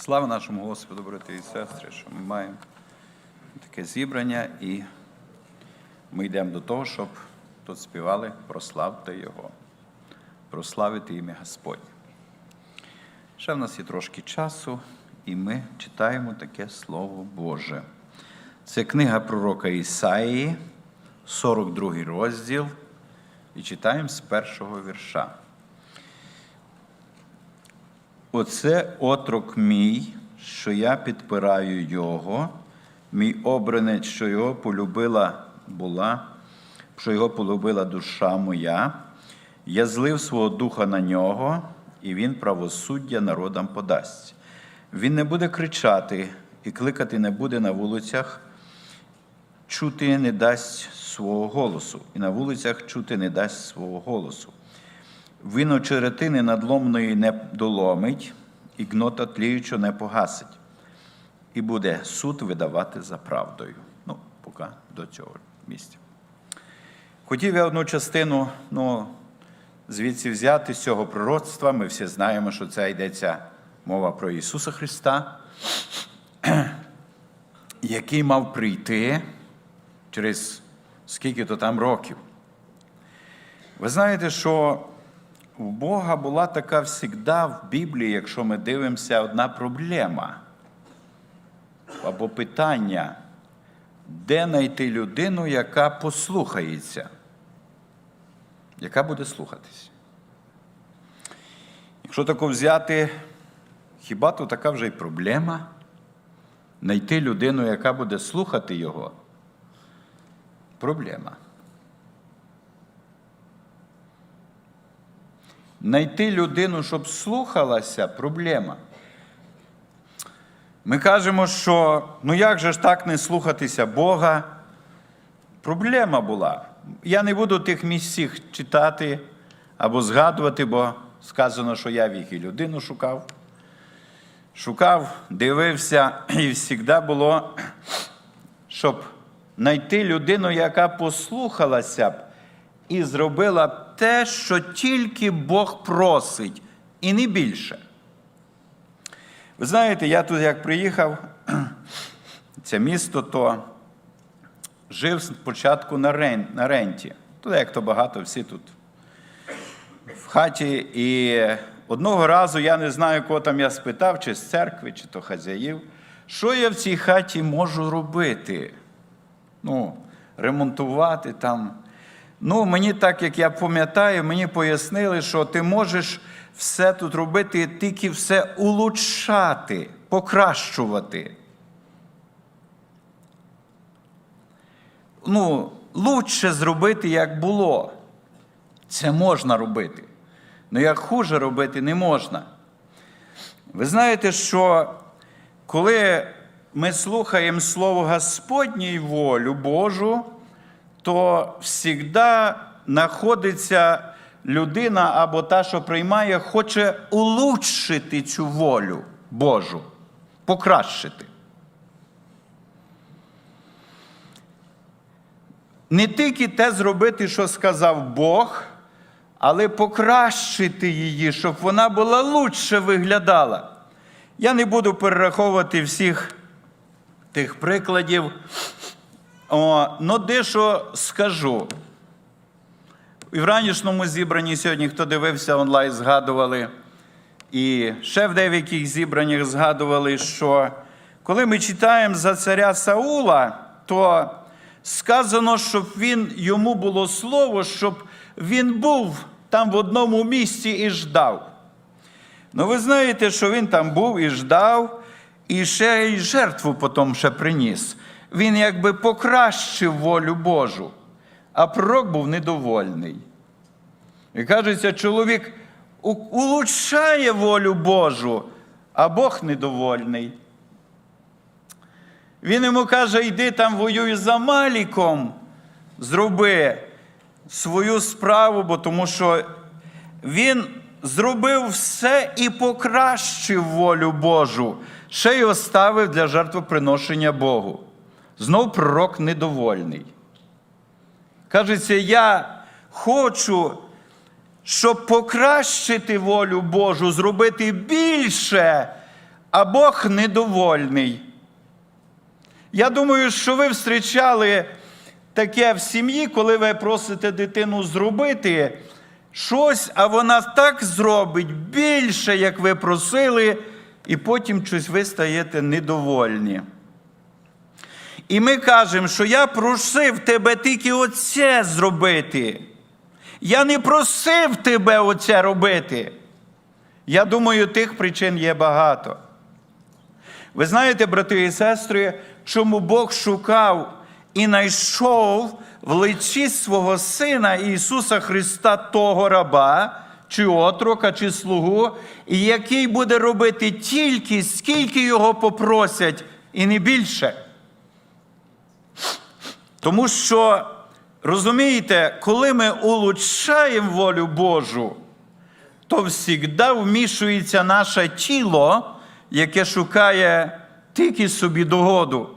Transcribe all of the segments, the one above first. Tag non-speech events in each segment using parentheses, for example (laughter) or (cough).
Слава нашому Господу, брати і сестри, що ми маємо таке зібрання, і ми йдемо до того, щоб тут співали прославте Його, прославити ім'я Господнє. Ще в нас є трошки часу, і ми читаємо таке Слово Боже. Це книга пророка Ісаїї, 42 розділ, і читаємо з першого вірша. Оце отрок мій, що я підпираю його, мій обранець, що його полюбила була, що його полюбила душа моя. Я злив свого духа на нього, і він правосуддя народам подасть. Він не буде кричати і кликати не буде на вулицях, чути не дасть свого голосу, і на вулицях чути не дасть свого голосу. Вино черетини надломної не доломить, і гнота тліючого не погасить. І буде суд видавати за правдою. Ну, поки до цього місця. Хотів я одну частину ну, звідси взяти з цього пророцтва. Ми всі знаємо, що це йдеться мова про Ісуса Христа, (clears throat) який мав прийти через скільки то там років. Ви знаєте, що у Бога була така всігда в Біблії, якщо ми дивимося, одна проблема або питання, де знайти людину, яка послухається, яка буде слухатись. Якщо тако взяти, хіба то така вже й проблема? Знайти людину, яка буде слухати його? Проблема. Найти людину, щоб слухалася, проблема. Ми кажемо, що ну як же ж так не слухатися Бога? Проблема була. Я не буду тих місць читати або згадувати, бо сказано, що я в їх і людину шукав. Шукав, дивився, і завжди було, щоб знайти людину, яка послухалася б і зробила те, що тільки Бог просить, і не більше. Ви знаєте, я тут як приїхав, (clears throat) це місто, то жив спочатку на, рен, на ренті. Тут, як то багато, всі тут в хаті. І одного разу я не знаю, кого там я спитав, чи з церкви, чи то хазяїв, що я в цій хаті можу робити? Ну, ремонтувати там. Ну, мені так, як я пам'ятаю, мені пояснили, що ти можеш все тут робити, тільки все улучшати, покращувати. Ну, лучше зробити, як було. Це можна робити. Ну, як хуже робити, не можна. Ви знаєте, що коли ми слухаємо Слово Господнє і волю Божу, то завжди знаходиться людина або та, що приймає, хоче улучшити цю волю Божу, покращити. Не тільки те зробити, що сказав Бог, але покращити її, щоб вона була лучше виглядала. Я не буду перераховувати всіх тих прикладів. О, ну, дещо скажу. І в ранішньому зібранні сьогодні, хто дивився онлайн, згадували, і ще в деяких зібраннях згадували, що коли ми читаємо за царя Саула, то сказано, щоб він, йому було слово, щоб він був там в одному місці і ждав. Ну, ви знаєте, що він там був і ждав, і ще й жертву потім ще приніс він якби покращив волю Божу, а пророк був недовольний. І кажеться, чоловік улучшає волю Божу, а Бог недовольний. Він йому каже, йди там воюй за Маліком, зроби свою справу, бо тому що він зробив все і покращив волю Божу, ще й оставив для жертвоприношення Богу. Знов пророк недовольний. Кажеться, я хочу, щоб покращити волю Божу, зробити більше, а Бог недовольний. Я думаю, що ви зустрічали таке в сім'ї, коли ви просите дитину зробити щось, а вона так зробить більше, як ви просили, і потім щось ви стаєте недовольні. І ми кажемо, що я просив тебе тільки оце зробити. Я не просив тебе оце робити. Я думаю, тих причин є багато. Ви знаєте, брати і сестри, чому Бог шукав і знайшов в лиці свого Сина Ісуса Христа того раба, чи отрока, чи слугу, який буде робити тільки, скільки його попросять, і не більше. Тому що, розумієте, коли ми улучшаємо волю Божу, то завжди вмішується наше тіло, яке шукає тільки собі догоду.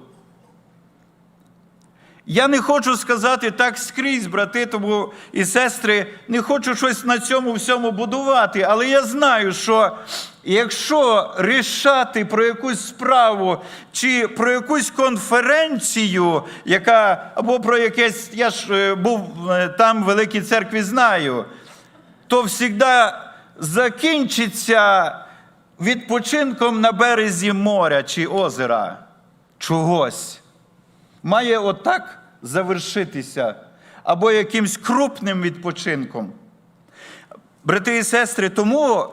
Я не хочу сказати так скрізь, брати тому і сестри, не хочу щось на цьому всьому будувати, але я знаю, що якщо рішати про якусь справу чи про якусь конференцію, яка або про якесь, я ж е, був е, там в Великій церкві, знаю, то завжди закінчиться відпочинком на березі моря чи озера чогось. Має отак завершитися або якимсь крупним відпочинком. Брати і сестри, тому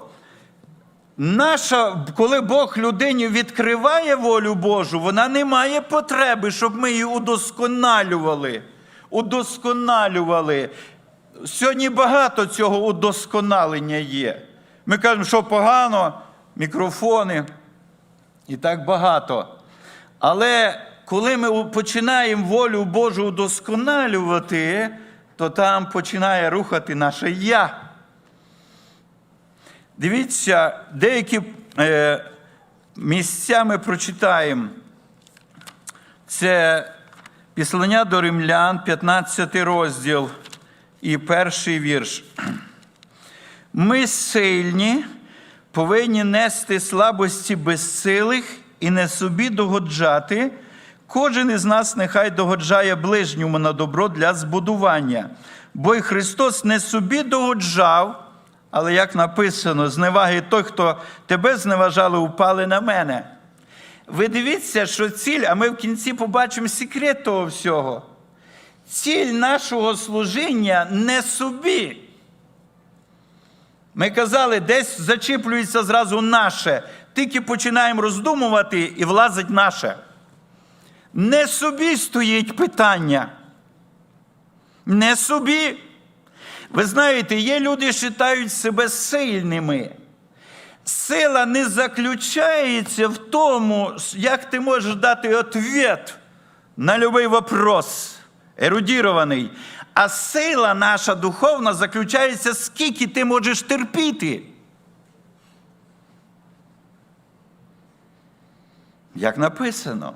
наша, коли Бог людині відкриває волю Божу, вона не має потреби, щоб ми її удосконалювали. Удосконалювали. Сьогодні багато цього удосконалення є. Ми кажемо, що погано, мікрофони і так багато. Але коли ми починаємо волю Божу удосконалювати, то там починає рухати наше я. Дивіться, деякі е, місця ми прочитаємо. Це післання до римлян, 15 розділ і перший вірш. Ми сильні, повинні нести слабості безсилих і не собі догоджати. Кожен із нас нехай догоджає ближньому на добро для збудування. Бо й Христос не собі догоджав, але як написано, зневаги той, хто тебе зневажали, упали на мене. Ви дивіться, що ціль, а ми в кінці побачимо секрет того всього. Ціль нашого служіння не собі. Ми казали, десь зачіплюється зразу наше, тільки починаємо роздумувати і влазить наше. Не собі стоїть питання. Не собі. Ви знаєте, є люди, що вважають себе сильними. Сила не заключається в тому, як ти можеш дати відповідь на будь-який вопрос, ерудірований. А сила наша духовна заключається, скільки ти можеш терпіти. Як написано,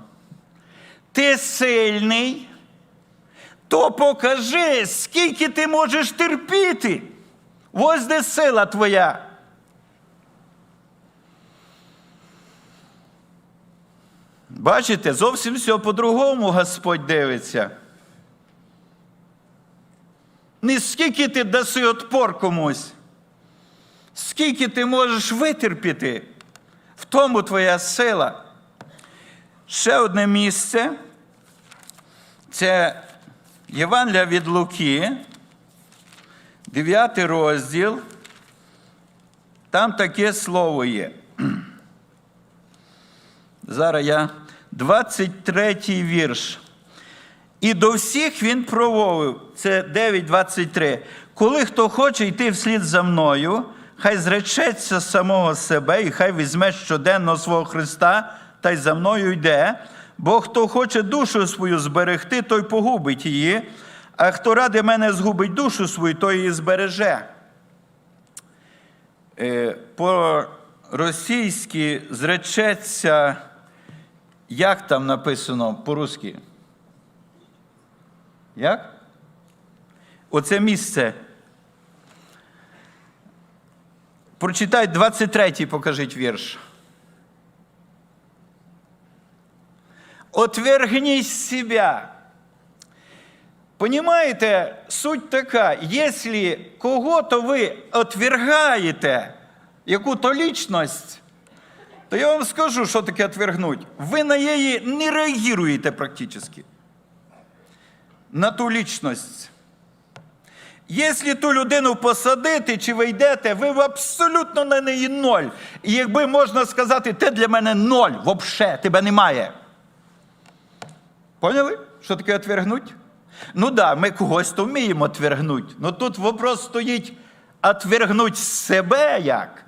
ти сильний, то покажи, скільки ти можеш терпіти. Ось де сила твоя. Бачите, зовсім все по-другому Господь дивиться. Не скільки ти даси отпор комусь, скільки ти можеш витерпіти, в тому твоя сила. Ще одне місце це Євангелія від Луки, 9 розділ. Там таке слово є. (clears throat) Зараз я 23 вірш. І до всіх він прововив, це 9.23. Коли хто хоче йти вслід за мною, хай зречеться самого себе, і хай візьме щоденно свого Христа та й за мною йде. Бо хто хоче душу свою зберегти, той погубить її, а хто ради мене згубить душу свою, той її збереже. Е, По-російськи зречеться, як там написано по-русски? Як? Оце місце. Прочитай 23-й, покажіть вірш. Отвергнись себя. Понимаете, суть така, якщо кого-то ви отвергаєте, яку-то лічність, то я вам скажу, що таке отвергнуть. Ви на її не реагуєте практично. На ту лічність. Якщо ту людину посадити чи ви йдете, ви абсолютно на неї ноль. І якби можна сказати, ти для мене ноль, взагалі, тебе немає. Поняли, що таке отвергнуть? Ну так, да, ми когось то вміємо отвергнути. Ну тут вопрос стоїть отвергнуть себе як.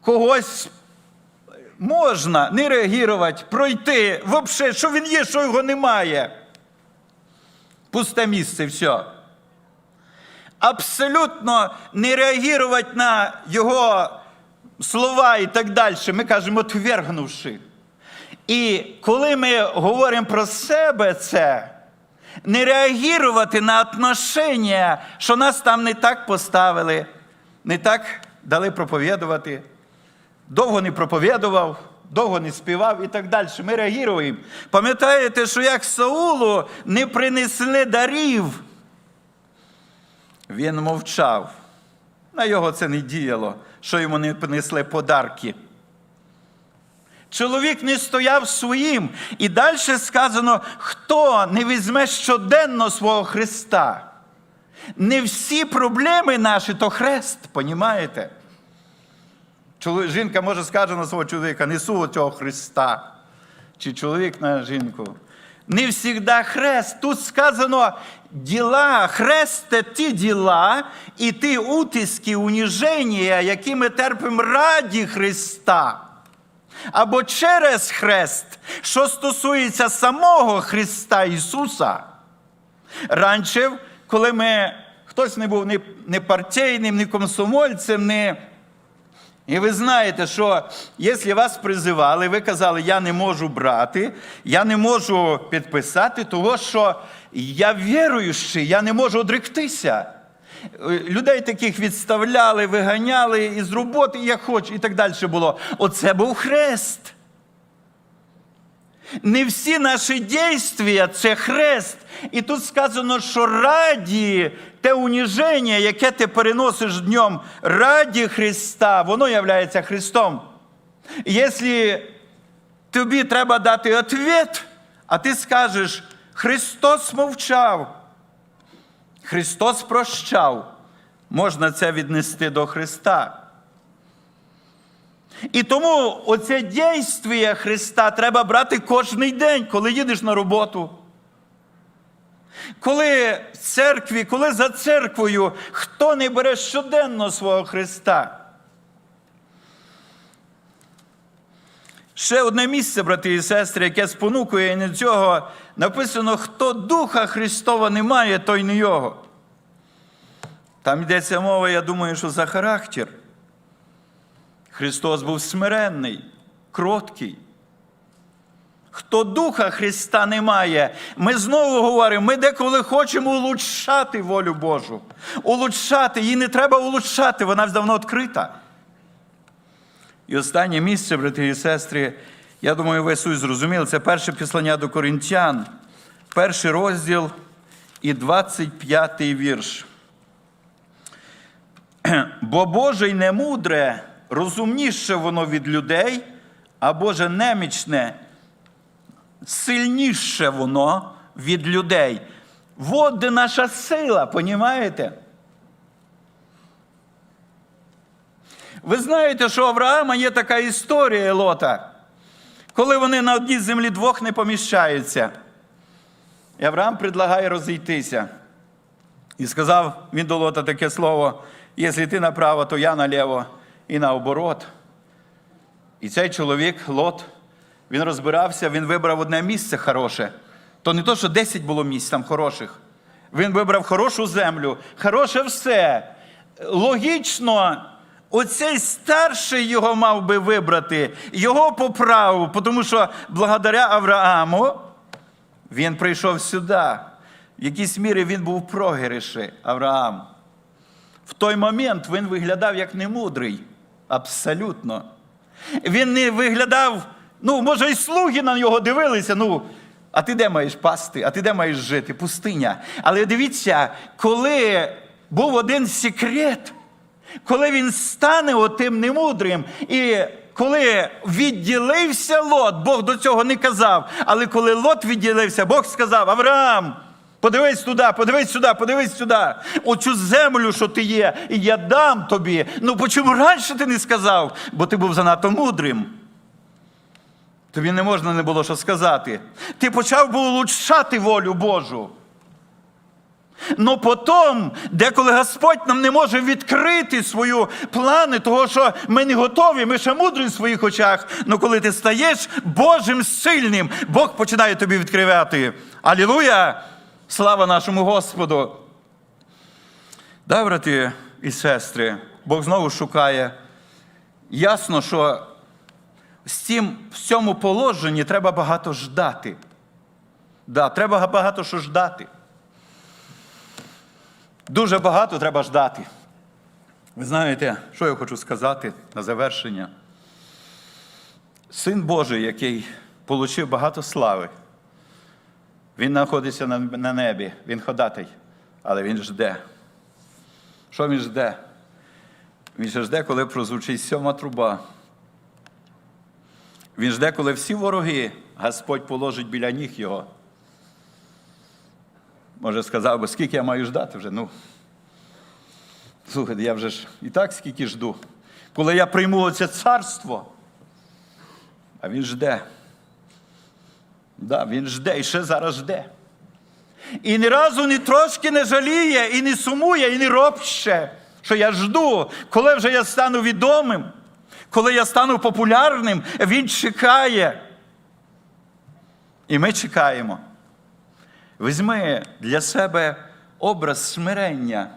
Когось можна не реагувати, пройти, взагалі, що він є, що його немає. Пусте місце, все. Абсолютно не реагувати на його слова і так далі. Ми кажемо, отвергнувши. І коли ми говоримо про себе це, не реагувати на отношення, що нас там не так поставили, не так дали проповідувати, довго не проповідував, довго не співав і так далі. Ми реагуємо. Пам'ятаєте, що як Саулу не принесли дарів, він мовчав. На його це не діяло, що йому не принесли подарки. Чоловік не стояв своїм. І далі сказано, хто не візьме щоденно свого Христа. Не всі проблеми наші то хрест, понімаєте? Жінка може скаже на свого чоловіка, несу цього Христа. Чи чоловік на жінку. Не завжди хрест. Тут сказано діла, хрест це ті діла і ті утиски, уніження, які ми терпимо раді Христа. Або через хрест, що стосується самого Христа Ісуса. Раніше, коли ми, хтось не був ні партійним, ні комсомольцем, ні. І ви знаєте, що якщо вас призивали, ви казали, я не можу брати, я не можу підписати, того що я віруючий, я не можу одректися. Людей таких відставляли, виганяли із роботи, як хоч, і так далі було. Оце був хрест. Не всі наші дійства – це хрест. І тут сказано, що раді те уніження, яке ти переносиш днем раді Христа, воно являється Христом. Якщо тобі треба дати відповідь, а ти скажеш, Христос мовчав, Христос прощав, можна це віднести до Христа. І тому оце дійство Христа треба брати кожен день, коли їдеш на роботу. Коли в церкві, коли за церквою, хто не бере щоденно свого Христа. Ще одне місце, брати і сестри, яке спонукує на цього, написано, хто Духа Христова не має, той не його. Там йдеться мова, я думаю, що за характер. Христос був смиренний, кроткий. Хто Духа Христа не має, ми знову говоримо, ми деколи хочемо улучшати волю Божу. Улучшати, її не треба улучшати, вона давно відкрита. І останнє місце, брати і сестри, я думаю, ви Ісус зрозуміли, це перше післання до Коринтян, перший розділ і 25 вірш. (clears throat) Бо Боже й немудре, розумніше воно від людей, а Боже немічне, сильніше воно від людей. Вот де наша сила, понімаєте? Ви знаєте, що у Авраама є така історія Лота, коли вони на одній землі двох не поміщаються. І Авраам предлагає розійтися. І сказав він до Лота таке слово: якщо ти направо, то я наліво і наоборот. І цей чоловік, Лот, він розбирався, він вибрав одне місце хороше. То не то, що 10 було місць там хороших. Він вибрав хорошу землю, хороше все. Логічно, оцей старший його мав би вибрати, його по праву, тому що благодаря Аврааму він прийшов сюди. В якійсь мірі він був в прогріші, Авраам. В той момент він виглядав як немудрий. Абсолютно. Він не виглядав, ну, може, і слуги на нього дивилися. ну, а ти де маєш пасти? А ти де маєш жити? Пустиня. Але дивіться, коли був один секрет, коли він стане отим немудрим, і коли відділився Лот, Бог до цього не казав, але коли Лот відділився, Бог сказав: Авраам, подивись туди, подивись сюди, подивись сюди. Оцю землю, що ти є, і я дам тобі. Ну чому раніше ти не сказав? Бо ти був занадто мудрим. Тобі не можна не було що сказати. Ти почав був улучшати волю Божу. Но потім, деколи Господь нам не може відкрити свої плани, того, що ми не готові, ми ще мудрі в своїх очах. Но коли ти стаєш Божим сильним, Бог починає тобі відкривати. Алілуя! Слава нашому Господу! Да, брати і сестри, Бог знову шукає. Ясно, що з цим, в цьому положенні треба багато ждати. Да, треба багато що ждати. Дуже багато треба ждати. Ви знаєте, що я хочу сказати на завершення? Син Божий, який отримав багато слави, він знаходиться на, небі, він ходатай, але він жде. Що він жде? Він жде, коли прозвучить сьома труба. Він жде, коли всі вороги Господь положить біля ніг його. Може, сказав би, скільки я маю ждати вже? Ну, слухайте, я вже ж і так скільки жду. Коли я прийму оце царство, а він жде. Да, він жде і ще зараз жде. І ні разу ні трошки не жаліє, і не сумує, і не ропще, що я жду, коли вже я стану відомим, коли я стану популярним, він чекає. І ми чекаємо. Візьми для себе образ смирення.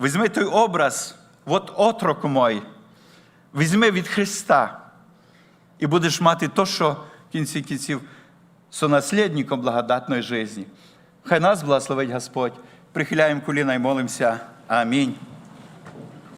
Візьми той образ, от отрок мой, візьми від Христа. І будеш мати то, що в кінці кінців сонаслідником благодатної житті. Хай нас благословить Господь. Прихиляємо коліна і молимося. Амінь.